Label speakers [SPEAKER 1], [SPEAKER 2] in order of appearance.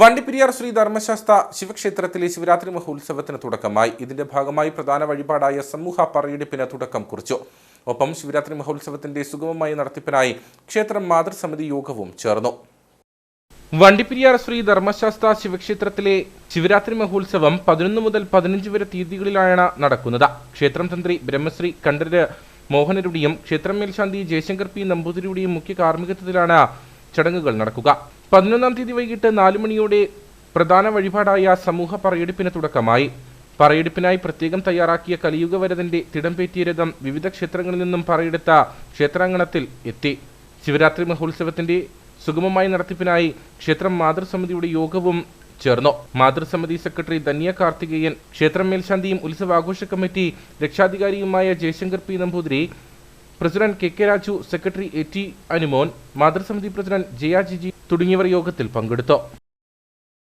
[SPEAKER 1] വണ്ടിപ്പെരിയാർ ശ്രീ ധർമ്മശാസ്ത്ര ശിവക്ഷേത്രത്തിലെ ശിവരാത്രി മഹോത്സവത്തിന് തുടക്കമായി. ഇതിന്റെ ഭാഗമായി പ്രധാന വഴിപാടായ സമൂഹ പറയെടുപ്പിന് തുടക്കം കുറിച്ചു. ഒപ്പം ശിവരാത്രി മഹോത്സവത്തിന്റെ സുഗമമായ നടത്തിപ്പിനായി ക്ഷേത്രം മാതൃസമിതി യോഗവും ചേർന്നു. വണ്ടിപ്പെരിയാർ ശ്രീ ധർമ്മശാസ്ത്ര ശിവക്ഷേത്രത്തിലെ ശിവരാത്രി മഹോത്സവം പതിനൊന്ന് മുതൽ പതിനഞ്ച് വരെ തീയതികളിലാണ് നടക്കുന്നത്. ക്ഷേത്രം തന്ത്രി ബ്രഹ്മശ്രീ കണ്ഠര് മോഹനരുടെയും ക്ഷേത്രം മേൽശാന്തി ജയശങ്കർ പി നമ്പൂതിരിയുടെയും മുഖ്യ കാർമ്മികത്വത്തിലാണ് ചടങ്ങുകൾ നടക്കുക. പതിനൊന്നാം തീയതി വൈകിട്ട് നാലു മണിയോടെ പ്രധാന വഴിപാടായ സമൂഹ പറയെടുപ്പിന് തുടക്കമായി. പറയെടുപ്പിനായി പ്രത്യേകം തയ്യാറാക്കിയ കലിയുഗ വരതന്റെ തിടംപേറ്റിയ രഥം വിവിധ ക്ഷേത്രങ്ങളിൽ നിന്നും പറയെടുത്ത ക്ഷേത്രാങ്കണത്തിൽ എത്തി. ശിവരാത്രി മഹോത്സവത്തിന്റെ സുഗമമായ നടത്തിപ്പിനായി ക്ഷേത്രം മാതൃസമിതിയുടെ യോഗവും ചേർന്നു. മാതൃസമിതി സെക്രട്ടറി ധന്യ കാർത്തികേയൻ ക്ഷേത്രം മേൽശാന്തിയും ഉത്സവാഘോഷ committee രക്ഷാധികാരിയുമായ Jayashankar P. Namboothiri president K K Raju secretary A T Anumon മാതൃസമിതി president Jaya Jiji തുടങ്ങിയവർ യോഗത്തിൽ പങ്കെടുത്തു.